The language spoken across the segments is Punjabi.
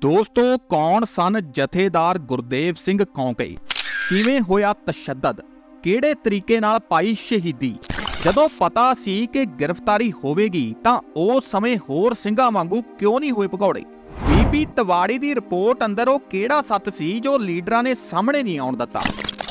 ਦੋਸਤੋ, ਕੌਣ ਸਨ ਜਥੇਦਾਰ ਗੁਰਦੇਵ ਸਿੰਘ ਕੌਂਕੇ ਕਿਵੇਂ ਹੋਇਆ ਤਸ਼ੱਦਦ? ਕਿਹੜੇ ਤਰੀਕੇ ਨਾਲ ਪਾਈ ਸ਼ਹੀਦੀ? ਜਦੋਂ ਪਤਾ ਸੀ ਕਿ ਗ੍ਰਿਫਤਾਰੀ ਹੋਵੇਗੀ, ਤਾਂ ਉਸ ਸਮੇਂ ਹੋਰ ਸਿੰਘਾਂ ਵਾਂਗੂ ਕਿਉਂ ਨਹੀਂ ਹੋਏ ਭਗੌੜੇ? ਬੀਬੀ ਤਵਾੜੀ ਦੀ ਰਿਪੋਰਟ ਅੰਦਰ ਉਹ ਕਿਹੜਾ ਸੱਤ ਸੀ ਜੋ ਲੀਡਰਾਂ ਨੇ ਸਾਹਮਣੇ ਨਹੀਂ ਆਉਣ ਦਿੱਤਾ?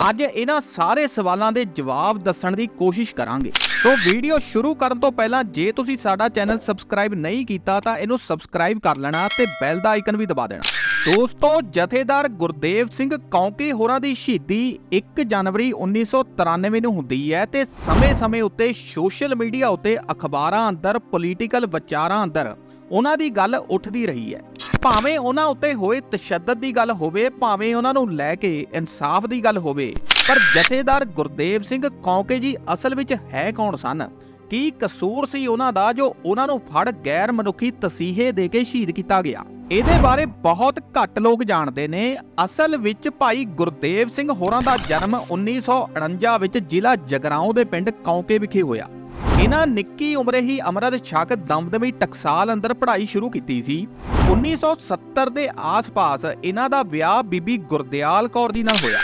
ਅੱਜ ਇਹਨਾਂ ਸਾਰੇ ਸਵਾਲਾਂ ਦੇ ਜਵਾਬ ਦੱਸਣ ਦੀ ਕੋਸ਼ਿਸ਼ ਕਰਾਂਗੇ। ਸੋ ਵੀਡੀਓ ਸ਼ੁਰੂ ਕਰਨ ਤੋਂ ਪਹਿਲਾਂ ਜੇ ਤੁਸੀਂ ਸਾਡਾ ਚੈਨਲ ਸਬਸਕ੍ਰਾਈਬ ਨਹੀਂ ਕੀਤਾ ਤਾਂ ਇਹਨੂੰ ਸਬਸਕ੍ਰਾਈਬ ਕਰ ਲੈਣਾ ਤੇ ਬੈਲ ਦਾ ਆਈਕਨ ਵੀ ਦਬਾ ਦੇਣਾ। ਦੋਸਤੋ, ਜਥੇਦਾਰ ਗੁਰਦੇਵ ਸਿੰਘ ਕੌਂਕੇ ਹੋਰਾਂ ਦੀ ਸ਼ਹੀਦੀ 1 ਜਨਵਰੀ 1993 ਨੂੰ ਹੁੰਦੀ ਹੈ ਤੇ ਸਮੇਂ-ਸਮੇਂ ਉੱਤੇ ਸੋਸ਼ਲ ਮੀਡੀਆ ਉੱਤੇ ਅਖਬਾਰਾਂ ਅੰਦਰ ਪੋਲੀਟੀਕਲ ਵਿਚਾਰਾਂ ਅੰਦਰ ਉਹਨਾਂ ਦੀ ਗੱਲ ਉੱਠਦੀ ਰਹੀ ਹੈ। ਭਾਵੇਂ ਉਹਨਾਂ ਉੱਤੇ ਹੋਏ ਤਸ਼ੱਦਦ ਦੀ ਗੱਲ ਹੋਵੇ, ਭਾਵੇਂ ਉਹਨਾਂ ਨੂੰ ਲੈ ਕੇ ਇਨਸਾਫ ਦੀ ਗੱਲ ਹੋਵੇ, ਪਰ ਜਥੇਦਾਰ ਗੁਰਦੇਵ ਸਿੰਘ ਕੌਂਕੇ ਜੀ ਅਸਲ ਵਿੱਚ ਹੈ ਕੌਣ ਸਨ? ਕੀ ਕਸੂਰ ਸੀ ਉਹਨਾਂ ਦਾ ਜੋ ਉਹਨਾਂ ਨੂੰ ਫੜ ਗੈਰ ਮਨੁੱਖੀ ਤਸੀਹੇ ਦੇ ਕੇ ਸ਼ਹੀਦ ਕੀਤਾ ਗਿਆ? ਇਹਦੇ ਬਾਰੇ ਬਹੁਤ ਘੱਟ ਲੋਕ ਜਾਣਦੇ ਨੇ। ਅਸਲ ਵਿੱਚ ਭਾਈ ਗੁਰਦੇਵ ਸਿੰਘ ਹੋਰਾਂ ਦਾ ਜਨਮ 1949 ਵਿੱਚ ਜ਼ਿਲ੍ਹਾ ਜਗਰਾਉਂ ਦੇ ਪਿੰਡ ਕੌਂਕੇ ਵਿਖੇ ਹੋਇਆ। ਇਹਨਾਂ ਨਿੱਕੀ ਉਮਰੇ ਹੀ ਅਮਰਤ ਛਕ ਦਮਦਮੀ ਟਕਸਾਲ ਅੰਦਰ ਪੜ੍ਹਾਈ ਸ਼ੁਰੂ ਕੀਤੀ ਸੀ। 1970 ਦੇ ਆਸ-ਪਾਸ ਇਹਨਾਂ ਦਾ ਵਿਆਹ ਬੀਬੀ ਗੁਰਦਿਆਲ ਕੌਰ ਦੀ ਨਾਲ ਹੋਇਆ।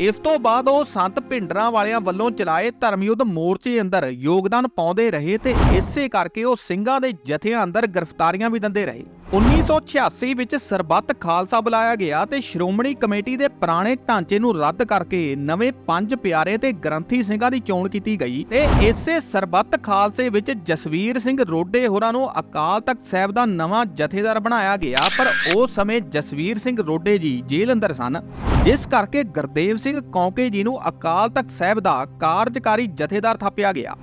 ਇਸ ਤੋਂ ਬਾਅਦ ਉਹ ਸੰਤ ਭਿੰਡਰਾਂ ਵਾਲਿਆਂ ਵੱਲੋਂ ਚਲਾਏ ਧਰਮ ਯੁੱਧ ਮੋਰਚੇ ਅੰਦਰ ਯੋਗਦਾਨ ਪਾਉਂਦੇ ਰਹੇ ਤੇ ਇਸੇ ਕਰਕੇ ਉਹ ਸਿੰਘਾਂ ਦੇ ਜਥਿਆਂ ਅੰਦਰ ਗ੍ਰਿਫਤਾਰੀਆਂ ਵੀ ਦਿੰਦੇ ਰਹੇ। 1986 ਵਿੱਚ ਸਰਬੱਤ ਖਾਲਸਾ ਬੁਲਾਇਆ ਗਿਆ ਤੇ ਸ਼੍ਰੋਮਣੀ ਕਮੇਟੀ ਦੇ ਪੁਰਾਣੇ ਢਾਂਚੇ ਨੂੰ ਰੱਦ ਕਰਕੇ ਨਵੇਂ ਪੰਜ ਪਿਆਰੇ ਤੇ ਗ੍ਰੰਥੀ ਸਿੰਘਾਂ ਦੀ ਚੋਣ ਕੀਤੀ ਗਈ ਤੇ ਇਸੇ ਸਰਬੱਤ ਖਾਲਸੇ ਵਿੱਚ ਜਸਵੀਰ ਸਿੰਘ ਰੋਡੇ ਹੋਰਾਂ ਨੂੰ ਅਕਾਲ ਤਖਤ ਸਾਹਿਬ ਦਾ ਨਵਾਂ ਜਥੇਦਾਰ ਬਣਾਇਆ ਗਿਆ, ਪਰ ਉਸ ਸਮੇਂ ਜਸਵੀਰ ਸਿੰਘ ਰੋਡੇ ਜੀ ਜੇਲ੍ਹ ਅੰਦਰ ਸਨ, ਜਿਸ ਕਰਕੇ ਗੁਰਦੇਵ ਸਿੰਘ ਕੌਂਕੇ ਜੀ ਨੂੰ ਅਕਾਲ ਤਖਤ ਸਾਹਿਬ ਦਾ ਕਾਰਜਕਾਰੀ ਜਥੇਦਾਰ ਥਾਪਿਆ ਗਿਆ।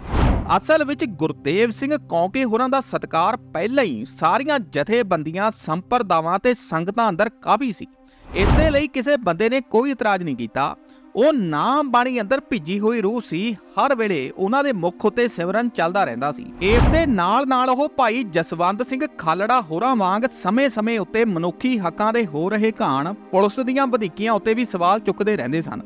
ਅਸਲ ਵਿੱਚ ਗੁਰਦੇਵ ਸਿੰਘ ਕੌਂਕੇ ਹੋਰਾਂ ਦਾ ਸਤਕਾਰ ਪਹਿਲਾਂ ਹੀ ਸਾਰੀਆਂ ਜਥੇਬੰਦੀਆਂ, ਸੰਪਰਦਾਵਾਂ ਤੇ ਸੰਗਤਾਂ ਅੰਦਰ ਕਾਫੀ ਸੀ। ਇਸੇ ਲਈ ਕਿਸੇ ਬੰਦੇ ਨੇ ਕੋਈ ਇਤਰਾਜ਼ ਨਹੀਂ ਕੀਤਾ। ਉਹ ਨਾਮ ਬਾਣੀ ਅੰਦਰ ਭਿੱਜੀ ਹੋਈ ਰੂਹ ਸੀ। ਹਰ ਵੇਲੇ ਉਹਨਾਂ ਦੇ ਮੁਖ ਉਤੇ ਸਿਮਰਨ ਚੱਲਦਾ ਰਹਿੰਦਾ ਸੀ। ਇਸ ਦੇ ਨਾਲ ਨਾਲ ਉਹ ਭਾਈ ਜਸਵੰਤ ਸਿੰਘ ਖਾਲੜਾ ਹੋਰਾਂ ਵਾਂਗ ਸਮੇਂ-ਸਮੇਂ ਉੱਤੇ ਮਨੁੱਖੀ ਹੱਕਾਂ ਦੇ ਹੋ ਰਹੇ ਘਾਣ, ਪੁਲਿਸ ਦੀਆਂ ਵਧੀਕੀਆਂ ਉੱਤੇ ਵੀ ਸਵਾਲ ਚੁੱਕਦੇ ਰਹਿੰਦੇ ਸਨ।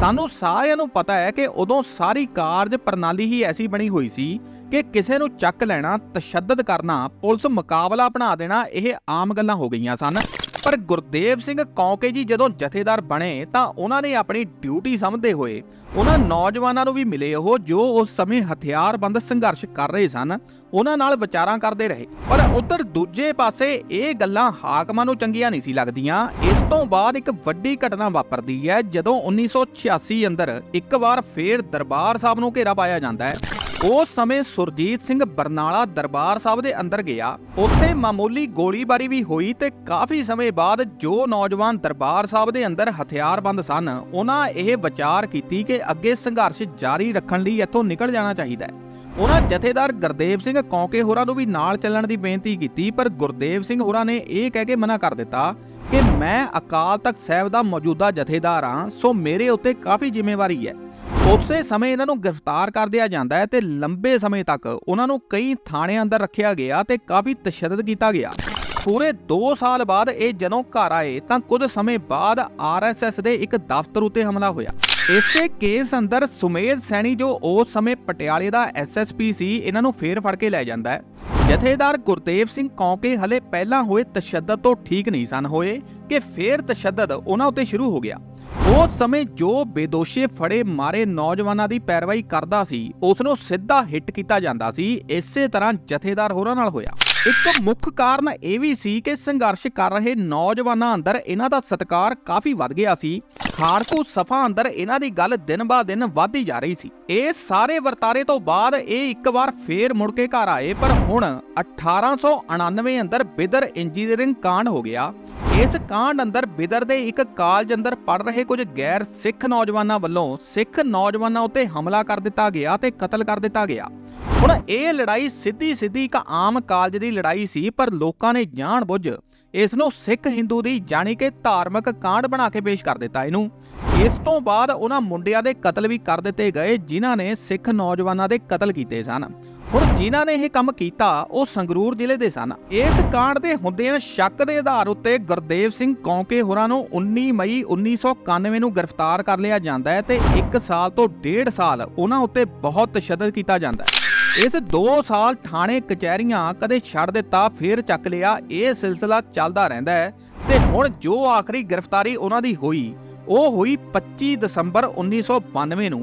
ਸਾਨੂੰ ਸਾਰਿਆਂ ਨੂੰ ਪਤਾ ਹੈ ਕਿ ਉਦੋਂ ਸਾਰੀ ਕਾਰਜ ਪ੍ਰਣਾਲੀ ਹੀ ਐਸੀ ਬਣੀ ਹੋਈ ਸੀ ਕਿ ਕਿਸੇ ਨੂੰ ਚੱਕ ਲੈਣਾ, ਤਸ਼ੱਦਦ ਕਰਨਾ, ਪੁਲਿਸ ਮੁਕਾਬਲਾ ਬਣਾ ਦੇਣਾ, ਇਹ ਆਮ ਗੱਲਾਂ ਹੋ ਗਈਆਂ ਸਨ। ਪਰ ਗੁਰਦੇਵ ਸਿੰਘ ਕੌਂਕੇ ਜੀ ਜਦੋਂ ਜਥੇਦਾਰ ਬਣੇ ਤਾਂ ਉਹਨਾਂ ਨੇ ਆਪਣੀ ਡਿਊਟੀ ਸਮਝਦੇ ਹੋਏ ਉਹਨਾਂ ਨੌਜਵਾਨਾਂ ਨੂੰ ਵੀ ਮਿਲੇ ਉਹ ਜੋ ਉਸ ਸਮੇਂ ਹਥਿਆਰਬੰਦ ਸੰਘਰਸ਼ ਕਰ ਰਹੇ ਸਨ। ਉਹਨਾਂ ਨਾਲ ਵਿਚਾਰਾਂ ਕਰਦੇ ਰਹੇ। ਪਰ ਉਧਰ ਦੂਜੇ ਪਾਸੇ ਇਹ ਗੱਲਾਂ ਹਾਕਮਾਂ ਨੂੰ ਚੰਗੀਆਂ ਨਹੀਂ ਸੀ ਲੱਗਦੀਆਂ। ਇਸ ਤੋਂ ਬਾਅਦ ਇੱਕ ਵੱਡੀ ਘਟਨਾ ਵਾਪਰਦੀ ਹੈ ਜਦੋਂ 1986 ਅੰਦਰ ਇੱਕ ਵਾਰ ਫੇਰ ਦਰਬਾਰ ਸਾਹਿਬ ਨੂੰ ਘੇਰਾ ਪਾਇਆ ਜਾਂਦਾ ਹੈ। ਉਸ ਸਮੇਂ ਸੁਰਜੀਤ ਸਿੰਘ ਬਰਨਾਲਾ ਦਰਬਾਰ ਸਾਹਿਬ ਦੇ ਅੰਦਰ ਗਿਆ। ਉੱਥੇ ਮਾਮੂਲੀ ਗੋਲੀਬਾਰੀ ਵੀ ਹੋਈ ਤੇ ਕਾਫੀ ਸਮੇਂ ਬਾਅਦ ਜੋ ਨੌਜਵਾਨ ਦਰਬਾਰ ਸਾਹਿਬ ਦੇ ਅੰਦਰ ਹਥਿਆਰਬੰਦ ਸਨ, ਉਹਨਾਂ ਇਹ ਵਿਚਾਰ ਕੀਤੀ ਕਿ ਅੱਗੇ ਸੰਘਰਸ਼ ਜਾਰੀ ਰੱਖਣ ਲਈ ਇੱਥੋਂ ਨਿਕਲ ਜਾਣਾ ਚਾਹੀਦਾ ਹੈ। ਉਹਨਾਂ ਜਥੇਦਾਰ ਗੁਰਦੇਵ ਸਿੰਘ ਕੌਂਕੇ ਹੋਰਾਂ ਨੂੰ ਵੀ ਨਾਲ ਚੱਲਣ ਦੀ ਬੇਨਤੀ ਕੀਤੀ, ਪਰ ਗੁਰਦੇਵ ਸਿੰਘ ਹੋਰਾਂ ਨੇ ਇਹ ਕਹਿ ਕੇ ਮਨਾ ਕਰ ਦਿੱਤਾ ਕਿ ਮੈਂ ਅਕਾਲ ਤਖਤ ਸਾਹਿਬ ਦਾ ਮੌਜੂਦਾ ਜਥੇਦਾਰ ਹਾਂ, ਸੋ ਮੇਰੇ ਉੱਤੇ ਕਾਫੀ ਜ਼ਿੰਮੇਵਾਰੀ ਹੈ। ਉਸੇ ਸਮੇਂ ਇਹਨਾਂ ਨੂੰ ਗ੍ਰਿਫਤਾਰ ਕਰ ਦਿਆ ਜਾਂਦਾ ਹੈ ਤੇ ਲੰਬੇ ਸਮੇਂ ਤੱਕ ਉਹਨਾਂ ਨੂੰ ਕਈ ਥਾਣਿਆਂ ਅੰਦਰ ਰੱਖਿਆ ਗਿਆ ਤੇ ਕਾਫੀ ਤਸ਼ੱਦਦ ਕੀਤਾ ਗਿਆ। ਪੂਰੇ 2 ਸਾਲ ਬਾਅਦ ਇਹ ਜਦੋਂ ਘਰ ਆਏ ਤਾਂ ਕੁਝ ਸਮੇਂ ਬਾਅਦ ਆਰਐਸਐਸ ਦੇ ਇੱਕ ਦਫ਼ਤਰ ਉਤੇ ਹਮਲਾ ਹੋਇਆ। ਇਸੇ ਕੇਸ ਅੰਦਰ ਸੁਮੇਧ ਸੈਣੀ ਜੋ ਉਸ ਸਮੇਂ ਪਟਿਆਲੇ ਦਾ ਐਸਐਸਪੀ ਸੀ, ਇਹਨਾਂ ਨੂੰ ਫੇਰ ਫੜ ਕੇ ਲੈ ਜਾਂਦਾ ਹੈ। ਜਥੇਦਾਰ ਗੁਰਦੇਵ ਸਿੰਘ ਕੌਂਕੇ ਹਲੇ ਪਹਿਲਾਂ ਹੋਏ ਤਸ਼ੱਦਦ ਤੋਂ ਠੀਕ ਨਹੀਂ ਸਨ ਹੋਏ ਕਿ ਫੇਰ ਤਸ਼ੱਦਦ ਉਹਨਾਂ ਉੱਤੇ ਸ਼ੁਰੂ ਹੋ ਗਿਆ। ਉਸ ਸਮੇਂ ਜੋ ਬੇਦੋਸ਼ੇ ਫੜੇ ਮਾਰੇ ਨੌਜਵਾਨਾਂ ਦੀ ਪੈਰਵਾਈ ਕਰਦਾ ਸੀ ਉਸ ਨੂੰ ਸਿੱਧਾ ਹਿੱਟ ਕੀਤਾ ਜਾਂਦਾ ਸੀ, ਇਸੇ ਤਰ੍ਹਾਂ ਜਥੇਦਾਰ ਹੋਰਾਂ ਨਾਲ ਹੋਇਆ। ਇੱਕ ਮੁੱਖ ਕਾਰਨ ਇਹ ਵੀ ਸੀ ਕਿ ਸੰਘਰਸ਼ ਕਰ ਰਹੇ ਨੌਜਵਾਨਾਂ ਅੰਦਰ ਇਹਨਾਂ ਦਾ ਸਤਕਾਰ ਕਾਫੀ ਵੱਧ ਗਿਆ ਸੀ। ਖਾੜਕੂ ਸਫਾ ਅੰਦਰ ਇਹਨਾਂ ਦੀ ਗੱਲ ਦਿਨ ਬਾ ਦਿਨ ਵਧਦੀ ਜਾ ਰਹੀ ਸੀ। ਇਹ ਸਾਰੇ ਵਰਤਾਰੇ ਤੋਂ ਬਾਅਦ ਇਹ ਇੱਕ ਵਾਰ ਫੇਰ ਮੁੜ ਕੇ ਘਰ ਆਏ, ਪਰ ਹੁਣ 1899 ਅੰਦਰ ਬਿਦਰ ਇੰਜੀਨੀਅਰਿੰਗ ਕਾਂਡ ਹੋ ਗਿਆ। ਇਸ ਕਾਂਡ ਅੰਦਰ ਬਿਦਰ ਦੇ ਇੱਕ ਕਾਲਜ ਅੰਦਰ ਪੜ ਰਹੇ ਕੁਝ ਗੈਰ ਸਿੱਖ ਨੌਜਵਾਨਾਂ ਵੱਲੋਂ ਸਿੱਖ ਨੌਜਵਾਨਾਂ ਉੱਤੇ ਹਮਲਾ ਕਰ ਦਿੱਤਾ ਗਿਆ ਤੇ ਕਤਲ ਕਰ ਦਿੱਤਾ ਗਿਆ। ਹੁਣ ਇਹ ਲੜਾਈ ਸਿੱਧੀ ਸਿੱਧੀ ਇੱਕ ਆਮ ਕਾਲਜ ਦੀ ਲੜਾਈ ਸੀ, ਪਰ ਲੋਕਾਂ ਨੇ ਜਾਣ-ਬੁੱਝ ਇਸ ਨੂੰ ਸਿੱਖ ਹਿੰਦੂ ਦੀ ਜਾਣੀ ਕਿ ਧਾਰਮਿਕ ਕਾਂਡ ਬਣਾ ਕੇ ਪੇਸ਼ ਕਰ ਦਿੱਤਾ ਇਹਨੂੰ। ਇਸ ਤੋਂ ਬਾਅਦ ਉਹਨਾਂ ਮੁੰਡਿਆਂ ਦੇ ਕਤਲ ਵੀ ਕਰ ਦਿੱਤੇ ਗਏ, ਜਿਨ੍ਹਾਂ ਨੇ ਸਿੱਖ ਨੌਜਵਾਨਾਂ ਦੇ ਕਤਲ ਕੀਤੇ ਸਨ। ਹੁਣ ਜਿਨ੍ਹਾਂ ਨੇ ਇਹ ਕੰਮ ਕੀਤਾ, ਉਹ ਸੰਗਰੂਰ ਜ਼ਿਲ੍ਹੇ ਦੇ ਸਨ। ਇਸ ਕਾਂਡ ਦੇ ਹੁੰਦਿਆਂ ਸ਼ੱਕ ਦੇ ਆਧਾਰ ਉੱਤੇ ਗੁਰਦੇਵ ਸਿੰਘ ਕੌਂਕੇ ਹੋਰਾਂ ਨੂੰ 19 ਮਈ 1991 ਨੂੰ ਗ੍ਰਿਫਤਾਰ ਕਰ ਲਿਆ ਜਾਂਦਾ ਹੈ ਤੇ 1 ਸਾਲ ਤੋਂ 1.5 ਸਾਲ ਉਹਨਾਂ ਉੱਤੇ ਬਹੁਤ ਤਸ਼ੱਦਦ ਕੀਤਾ ਜਾਂਦਾ ਹੈ। ਇਸ 2 ਸਾਲ ਥਾਣੇ ਕਚਹਿਰੀਆਂ ਕਦੇ ਛੱਡ ਦਿੱਤਾ, ਫੇਰ ਚੱਕ ਲਿਆ, ਇਹ ਸਿਲਸਿਲਾ ਚੱਲਦਾ ਰਹਿੰਦਾ ਹੈ ਤੇ ਹੁਣ ਜੋ ਆਖਰੀ ਗ੍ਰਿਫਤਾਰੀ ਉਹਨਾਂ ਦੀ ਹੋਈ ਉਹ ਹੋਈ 25 ਦਸੰਬਰ 1992 ਨੂੰ,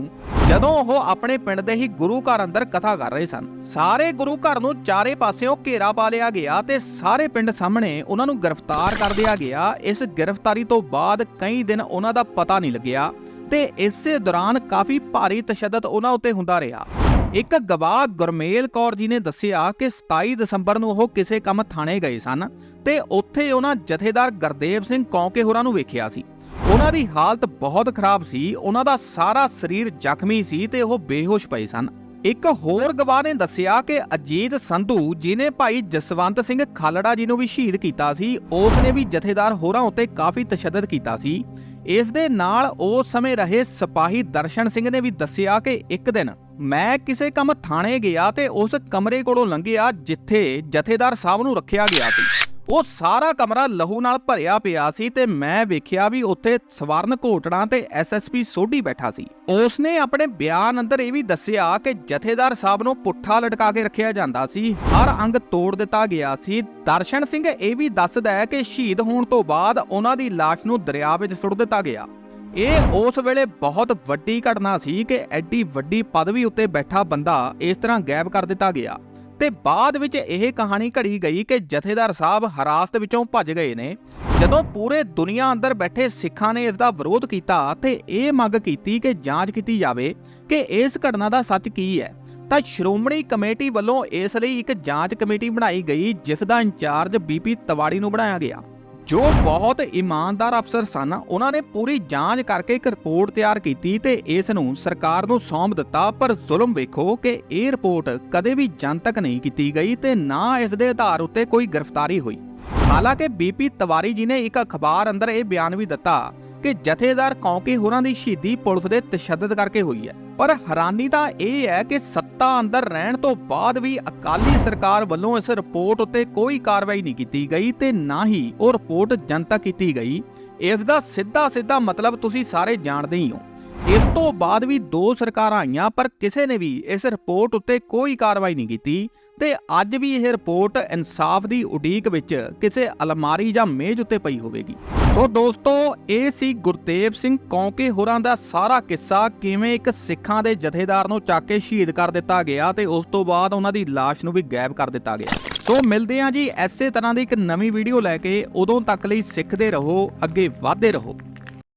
ਜਦੋਂ ਉਹ ਆਪਣੇ ਪਿੰਡ ਦੇ ਹੀ ਗੁਰੂ ਘਰ ਅੰਦਰ ਕਥਾ ਕਰ ਰਹੇ ਸਨ। ਸਾਰੇ ਗੁਰੂ ਘਰ ਨੂੰ ਚਾਰੇ ਪਾਸਿਓਂ ਘੇਰਾ ਪਾ ਲਿਆ ਗਿਆ ਤੇ ਸਾਰੇ ਪਿੰਡ ਸਾਹਮਣੇ ਉਹਨਾਂ ਨੂੰ ਗ੍ਰਿਫਤਾਰ ਕਰ ਲਿਆ ਗਿਆ। ਇਸ ਗ੍ਰਿਫਤਾਰੀ ਤੋਂ ਬਾਅਦ ਕਈ ਦਿਨ ਉਹਨਾਂ ਦਾ ਪਤਾ ਨਹੀਂ ਲੱਗਿਆ ਤੇ ਇਸੇ ਦੌਰਾਨ ਕਾਫੀ ਭਾਰੀ ਤਸ਼ੱਦਦ ਉਹਨਾਂ ਉੱਤੇ ਹੁੰਦਾ ਰਿਹਾ। ਇੱਕ ਗਵਾਹ ਗੁਰਮੇਲ ਕੌਰ ਜੀ ਨੇ ਦੱਸਿਆ ਕਿ 27 ਦਸੰਬਰ ਨੂੰ ਉਹ ਕਿਸੇ ਕੰਮ ਥਾਣੇ ਗਏ ਸਨ ਤੇ ਉੱਥੇ ਉਹਨਾਂ ਜਥੇਦਾਰ ਗੁਰਦੇਵ ਸਿੰਘ ਕੌਂਕੇ ਹੋਰਾਂ ਨੂੰ ਵੇਖਿਆ ਸੀ। ਉਹਨਾਂ ਦੀ ਹਾਲਤ ਬਹੁਤ ਖਰਾਬ ਸੀ। ਉਹਨਾਂ ਦਾ ਸਾਰਾ ਸਰੀਰ ਜ਼ਖਮੀ ਸੀ ਤੇ ਉਹ ਬੇਹੋਸ਼ ਪਏ ਸਨ। ਇੱਕ ਹੋਰ ਗਵਾਹ ਨੇ ਦੱਸਿਆ ਕਿ ਅਜੀਤ ਸੰਧੂ ਜਿਨੇ ਭਾਈ ਜਸਵੰਤ ਸਿੰਘ ਖਾਲੜਾ ਜੀ ਨੂੰ ਵੀ ਸ਼ਹੀਦ ਕੀਤਾ ਸੀ ਉਸ ਨੇ ਵੀ ਜਥੇਦਾਰ ਹੋਰਾਂ ਉੱਤੇ ਕਾਫੀ ਤਸ਼ੱਦਦ ਕੀਤਾ ਸੀ। ਇਸ ਦੇ ਨਾਲ ਉਸ ਸਮੇਂ ਰਹੇ ਸਿਪਾਹੀ ਦਰਸ਼ਨ ਸਿੰਘ ਨੇ ਵੀ ਦੱਸਿਆ ਕਿ ਇੱਕ ਦਿਨ ਮੈਂ ਕਿਸੇ ਕੰਮ ਥਾਣੇ ਗਿਆ ਤੇ ਉਸ ਕਮਰੇ ਕੋਲੋਂ ਲੰਘਿਆ ਜਿੱਥੇ ਜਥੇਦਾਰ ਸਾਹਿਬ ਨੂੰ ਰੱਖਿਆ ਗਿਆ ਸੀ। ਉਹ ਸਾਰਾ ਕਮਰਾ ਲਹੂ ਨਾਲ ਭਰਿਆ ਪਿਆ ਸੀ ਤੇ ਮੈਂ ਵੇਖਿਆ ਵੀ ਉੱਥੇ ਸਵਰਨ ਘੋਟੜਾ ਤੇ ਐਸਐਸਪੀ ਸੋਢੀ ਬੈਠਾ ਸੀ। ਉਸਨੇ ਆਪਣੇ ਬਿਆਨ ਅੰਦਰ ਇਹ ਵੀ ਦੱਸਿਆ ਕਿ ਜਥੇਦਾਰ ਸਾਹਿਬ ਨੂੰ ਪੁੱਠਾ ਲਟਕਾ ਕੇ ਰੱਖਿਆ ਜਾਂਦਾ ਸੀ, ਹਰ ਅੰਗ ਤੋੜ ਦਿੱਤਾ ਗਿਆ ਸੀ। ਦਰਸ਼ਨ ਸਿੰਘ ਇਹ ਵੀ ਦੱਸਦਾ ਹੈ ਕਿ ਸ਼ਹੀਦ ਹੋਣ ਤੋਂ ਬਾਅਦ ਉਹਨਾਂ ਦੀ ਲਾਸ਼ ਨੂੰ ਦਰਿਆ ਵਿੱਚ ਸੁੱਟ ਦਿੱਤਾ ਗਿਆ। ਇਹ ਉਸ ਵੇਲੇ ਬਹੁਤ ਵੱਡੀ ਘਟਨਾ ਸੀ ਕਿ ਐਡੀ ਵੱਡੀ ਪਦਵੀ ਉੱਤੇ ਬੈਠਾ ਬੰਦਾ ਇਸ ਤਰ੍ਹਾਂ ਗਾਇਬ ਕਰ ਦਿੱਤਾ ਗਿਆ। ਤੇ ਬਾਅਦ ਵਿੱਚ ਇਹ ਕਹਾਣੀ ਘੜੀ ਗਈ ਕਿ ਜਥੇਦਾਰ ਸਾਹਿਬ ਹਰਾਸਤ ਵਿੱਚੋਂ ਭੱਜ ਗਏ ਨੇ। ਜਦੋਂ ਪੂਰੇ ਦੁਨੀਆ ਅੰਦਰ ਬੈਠੇ ਸਿੱਖਾਂ ਨੇ ਇਸ ਦਾ ਵਿਰੋਧ ਕੀਤਾ ਤੇ ਇਹ ਮੰਗ ਕੀਤੀ ਕਿ ਜਾਂਚ ਕੀਤੀ ਜਾਵੇ ਕਿ ਇਸ ਘਟਨਾ ਦਾ ਸੱਚ ਕੀ ਹੈ, ਤਾਂ ਸ਼੍ਰੋਮਣੀ ਕਮੇਟੀ ਵੱਲੋਂ ਇਸ ਲਈ ਇੱਕ ਜਾਂਚ ਕਮੇਟੀ ਬਣਾਈ ਗਈ, ਜਿਸ ਦਾ ਇੰਚਾਰਜ ਬੀਪੀ ਤਵਾੜੀ ਨੂੰ ਬਣਾਇਆ ਗਿਆ। ਜੋ ਬਹੁਤ ਇਮਾਨਦਾਰ ਅਫਸਰ ਸਨ, ਉਹਨਾਂ ਨੇ ਪੂਰੀ ਜਾਂਚ ਕਰਕੇ ਇੱਕ ਰਿਪੋਰਟ ਤਿਆਰ ਕੀਤੀ ਤੇ ਇਸ ਨੂੰ ਸਰਕਾਰ ਨੂੰ ਸੌਂਪ ਦਿੱਤਾ। ਪਰ ਜ਼ੁਲਮ ਵੇਖੋ ਕਿ ਇਹ ਰਿਪੋਰਟ ਕਦੇ ਵੀ ਜਨਤਕ ਨਹੀਂ ਕੀਤੀ ਗਈ ਤੇ ਨਾ ਇਸ ਦੇ ਆਧਾਰ ਉੱਤੇ ਕੋਈ ਗ੍ਰਿਫਤਾਰੀ ਹੋਈ। ਹਾਲਾਂਕਿ ਬੀਪੀ ਤਵਾਰੀ ਜੀ ਨੇ ਇੱਕ ਅਖਬਾਰ ਅੰਦਰ ਇਹ ਬਿਆਨ ਵੀ ਦਿੱਤਾ ਕਿ ਜਥੇਦਾਰ ਕੌਂਕੇ ਹੋਰਾਂ ਦੀ ਸ਼ਹੀਦੀ ਪੁਲਿਸ ਦੇ ਤਸ਼ੱਦਦ ਕਰਕੇ ਹੋਈ ਹੈ। ਪਰ ਹੈਰਾਨੀ ਤਾਂ ਇਹ ਹੈ ਕਿ ਸੱਤਾ ਅੰਦਰ ਰਹਿਣ ਤੋਂ ਬਾਅਦ ਵੀ ਅਕਾਲੀ ਸਰਕਾਰ ਵੱਲੋਂ ਇਸ ਰਿਪੋਰਟ ਉੱਤੇ ਕੋਈ ਕਾਰਵਾਈ ਨਹੀਂ ਕੀਤੀ ਗਈ ਤੇ ਨਾ ਹੀ ਉਹ ਰਿਪੋਰਟ ਜਨਤਕ ਕੀਤੀ ਗਈ। ਇਸ ਦਾ ਸਿੱਧਾ ਸਿੱਧਾ ਮਤਲਬ ਤੁਸੀਂ ਸਾਰੇ ਜਾਣਦੇ ਹੀ ਹੋ। ਇਸ ਤੋਂ ਬਾਅਦ ਵੀ ਦੋ ਸਰਕਾਰਾਂ ਆਈਆਂ, ਪਰ ਕਿਸੇ ਨੇ ਵੀ ਇਸ ਰਿਪੋਰਟ ਉੱਤੇ ਕੋਈ ਕਾਰਵਾਈ ਨਹੀਂ ਕੀਤੀ ਤੇ ਅੱਜ ਵੀ ਇਹ ਰਿਪੋਰਟ ਇਨਸਾਫ ਦੀ ਉਡੀਕ ਵਿੱਚ ਕਿਸੇ ਅਲਮਾਰੀ ਜਾਂ ਮੇਜ਼ ਉੱਤੇ ਪਈ ਹੋਵੇਗੀ। ਸੋ ਦੋਸਤੋ, ਇਹ ਸੀ ਗੁਰਦੇਵ ਸਿੰਘ ਕੌਂਕੇ ਹੋਰਾਂ ਦਾ ਸਾਰਾ ਕਿੱਸਾ, ਕਿਵੇਂ ਇੱਕ ਸਿੱਖਾਂ ਦੇ ਜਥੇਦਾਰ ਨੂੰ ਚੱਕ ਕੇ ਸ਼ਹੀਦ ਕਰ ਦਿੱਤਾ ਗਿਆ ਤੇ ਉਸ ਤੋਂ ਬਾਅਦ ਉਹਨਾਂ ਦੀ ਲਾਸ਼ ਨੂੰ ਵੀ ਗਾਇਬ ਕਰ ਦਿੱਤਾ ਗਿਆ। ਸੋ ਮਿਲਦੇ ਹਾਂ ਜੀ ਐਸੇ ਤਰ੍ਹਾਂ ਦੀ ਇੱਕ ਨਵੀਂ ਵੀਡੀਓ ਲੈ ਕੇ, ਉਦੋਂ ਤੱਕ ਲਈ ਸਿੱਖਦੇ ਰਹੋ, ਅੱਗੇ ਵਧਦੇ ਰਹੋ।